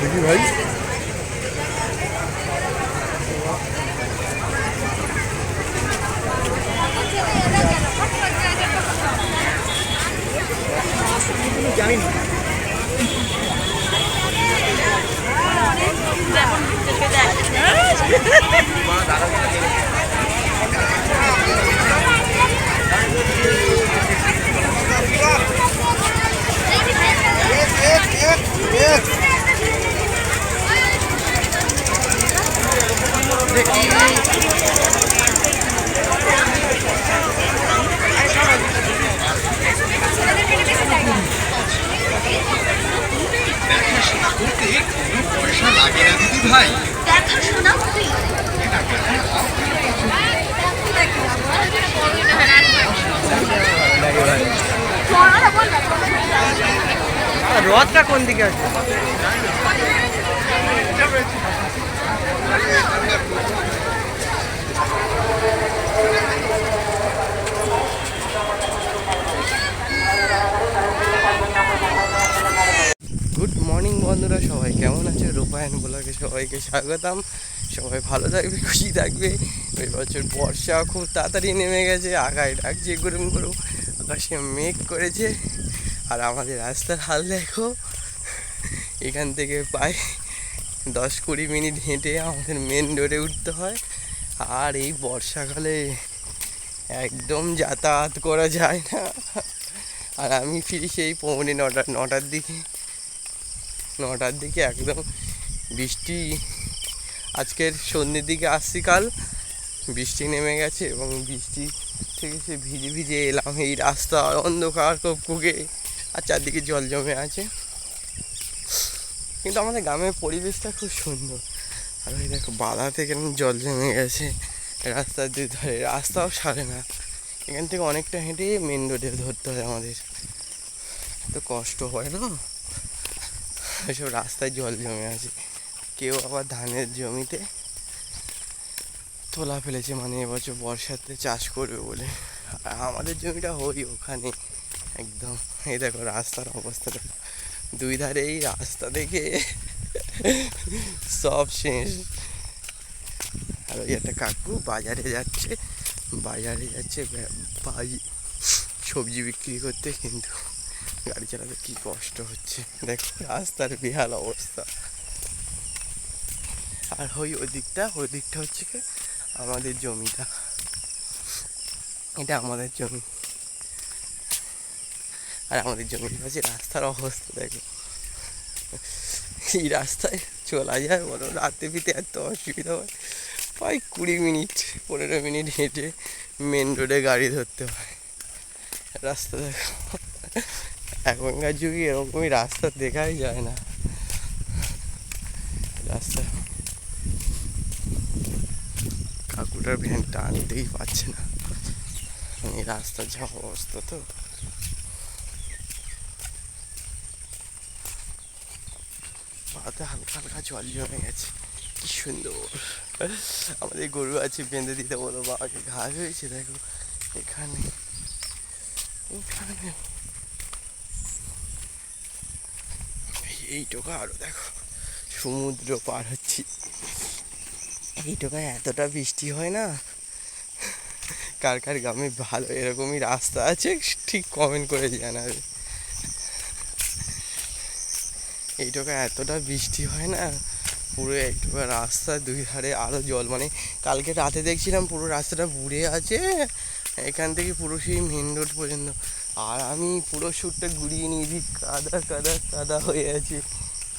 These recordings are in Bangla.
দেখি ভাই। কোনো পয়সা লাগে না দিদি ভাই? দেখাশোনা করি। রথটা কোন দিকে আছে? গুড মর্নিং বন্ধুরা সবাই আছে ব্লগে সবাইকে স্বাগতম। সবাই ভালো থাকবে, খুশি থাকবে। এই বছর বর্ষা খুব তাড়াতাড়ি নেমে গেছে আগায় ডাকছে, গরম গরম। আকাশে মেঘ করেছে। আর আমাদের রাস্তার হাল দেখো। এখান থেকে প্রায় দশ কুড়ি মিনিট হেঁটে আমাদের মেন রোডে উঠতে হয়। আর এই বর্ষাকালে একদম যাতায়াত করা যায় না। আর আমি ফিরি সেই পৌনে নটা, নটার দিকে। নটার দিকে একদম বৃষ্টি আজকের সন্ধ্যের দিকে আসছি কাল। বৃষ্টি নেমে গেছে এবং বৃষ্টি থেকে সে ভিজে ভিজে এলাম এই রাস্তা অন্ধকার খুব কুকে আর চারদিকে জল জমে আছে। কিন্তু আমাদের গ্রামের পরিবেশটা খুব সুন্দর। আর ওই দেখো বাধা থেকে জল জমে গেছে। রাস্তার দুই ধারে রাস্তাও সারে না। এখান থেকে অনেকটা হেঁটে মেন রোডে ধরতে হয় আমাদের। তো কষ্ট হয় না? এসব রাস্তায় জল জমে আছে। কেউ আবার ধানের জমিতে তোলা ফেলেছে মানে এবছর বর্ষাতে চাষ করবে বলে। আর আমাদের জমিটা হই ওখানে, একদম। এই দেখো রাস্তার অবস্থাটা দুই ধারে এই রাস্তা দেখে সব শেষ। আর ওই একটা কাকু বাজারে যাচ্ছে বাজারে যাচ্ছে সবজি বিক্রি করতে, কিন্তু গাড়ি চালাতে কি কষ্ট হচ্ছে। দেখো রাস্তার বিহাল অবস্থা। আর ওই ওই দিকটা ওই দিকটা হচ্ছে কি? আমাদের জমিটা। এটা আমাদের জমি। আর আমাদের জমির কাছে রাস্তার অবস্থা দেখো। এই রাস্তায় চলা যায় বলো, রাতে পিতে এত অসুবিধা হয়। প্রায় কুড়ি মিনিট, পনেরো মিনিট হেঁটে মেন রোডে গাড়ি ধরতে হয়। রাস্তা দেখো। এখনকার যুগে এরকমই রাস্তা দেখাই যায় না। রাস্তা কাকুটার ভ্যানটা আনতেই পারছে না। এই রাস্তার যা অবস্থা তো। পাতে হালকা হালকা জল জমে গেছে। কি সুন্দর। আমাদের গরু আছে, বেঁধে দিতে বলো বাবাকে। ঘাস হয়েছে, দেখো। এখানে এখানে। এই টোকা আরও দেখো। সমুদ্র পার হচ্ছি। এই টোকায় এতটা বৃষ্টি হয় না? কার কার গ্রামে ভালো এরকমই রাস্তা আছে, ঠিক কমেন্ট করে জানাবে। এই টোকায় এতটা বৃষ্টি হয় না? পুরো একটু রাস্তা দুই ধারে আরও জল মানে কালকে রাতে দেখছিলাম পুরো রাস্তাটা বুড়ে আছে, এখান থেকে পুরো সেই মেন রোড পর্যন্ত। আর আমি পুরো শ্যুটটা ঘুরিয়ে নিয়েছি, কাদা কাদা কাদা হয়ে আছে।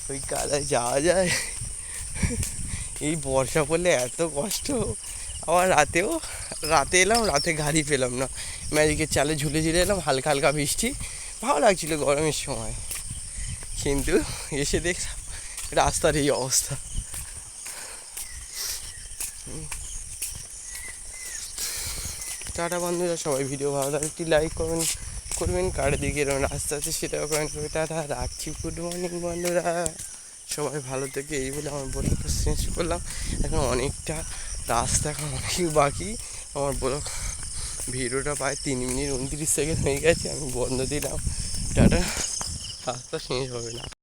ওই কাদায় যাওয়া যায়। এই বর্ষা পড়লে এত কষ্ট। আবার রাতেও, রাতে এলাম, রাতে গাড়ি পেলাম না। ম্যাজিকের চালে ঝুলে ঝুলে এলাম, হালকা হালকা বৃষ্টি। ভালো লাগছিল গরমের সময়। কিন্তু এসে দেখলাম, রাস্তার এই অবস্থা। টাটা বন্ধুরা, সবাই ভিডিও ভালো লাগলে একটি লাইক করবেন করবেন। কার দিকে এরকম রাস্তা আছে সেটাও কমেন্ট করবে টাটা, রাখছি। গুড মর্নিং বন্ধুরা। সবাই ভালো থেকে এই বলে আমার ব্লগটা শেষ করলাম। এখন অনেকটা রাস্তা, এখন অনেক বাকি। আমার ব্লগ ভিডিওটা প্রায় তিন মিনিট উনত্রিশ সেকেন্ড হয়ে গেছে, আমি বন্ধ দিলাম। টাটা, রাস্তা শেষ হবে না।